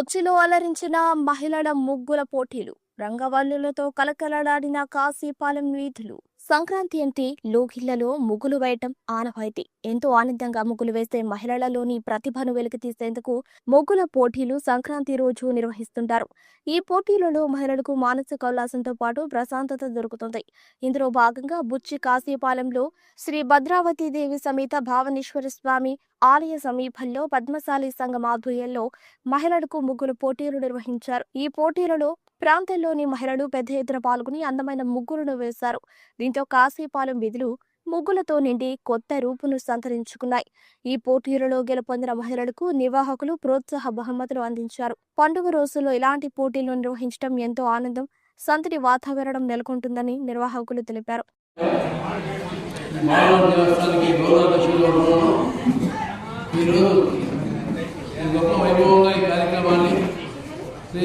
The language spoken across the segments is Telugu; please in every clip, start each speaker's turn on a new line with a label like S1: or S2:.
S1: బొచ్చిలో అలరించిన మహిళల ముగ్గుల పోటీలు. రంగవల్లులతో కలకలలాడిన కాశీపాలెం వీధులు. సంక్రాంతి అంటే లోకిళ్ళలో ముగ్గులు వేయటం ఆనవాయితీ. ఎంతో ఆనందంగా ముగ్గులు వేసే మహిళలలోని ప్రతిభను వెలికితీసేందుకు ముగ్గుల పోటీలు సంక్రాంతి రోజు నిర్వహిస్తుంటారు. ఈ పోటీలలో మహిళలకు మానసిక ఉల్లాసంతో పాటు ప్రశాంతత దొరుకుతుంది. ఇందులో భాగంగా బుచ్చి కాశీపాలెంలో శ్రీ భద్రావతి దేవి సమేత భావనేశ్వర స్వామి ఆలయ సమీపంలో పద్మశాలి సంఘం ఆధ్వర్యంలో మహిళలకు ముగ్గులు పోటీలు నిర్వహించారు. ఈ పోటీలలో ప్రాంతంలోని మహిళలు పెద్ద ఎత్తున పాల్గొని అందమైన ముగ్గులను వేశారు. దీంతో కాశీపాలెం వీధులు ముగ్గులతో నిండి కొత్త రూపును సంతరించుకున్నాయి. ఈ పోటీలలో గెలుపొందిన మహిళలకు నిర్వాహకులు ప్రోత్సాహ బహుమతులు అందించారు. పండుగ రోజుల్లో ఇలాంటి పోటీలు నిర్వహించడం ఎంతో ఆనందం సంతటి వాతావరణం నెలకొంటుందని నిర్వాహకులు తెలిపారు.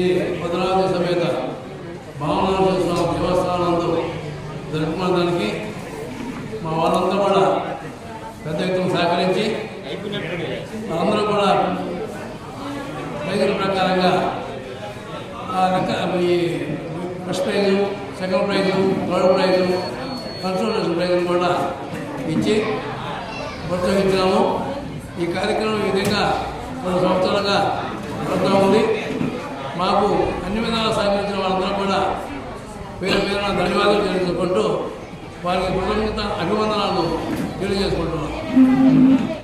S2: శ్రీ భద్రావతి సమేత భావనాథ స్వామి దేవస్థానంలో జరుపుకోవడానికి మా వాళ్ళంతా కూడా పెద్ద ఎత్తున సహకరించి అందరూ కూడా ప్రైజుల ప్రకారంగా ఆ రక ఈ first prize second prize third prize consultation ప్రైజులు కూడా ఇచ్చి ప్రోత్సహించాము ఈ కార్యక్రమం ఈ విధంగా కొన్ని సంవత్సరాలుగా జరుగుతూ ఉంది. మాకు అన్ని విధాలు సహకరించిన వాళ్ళందరూ కూడా పేరు పేరున ధన్యవాదాలు తెలియజేసుకుంటూ వారికి కృతజ్ఞత అభివందనాలు తెలియజేసుకుంటున్నాం.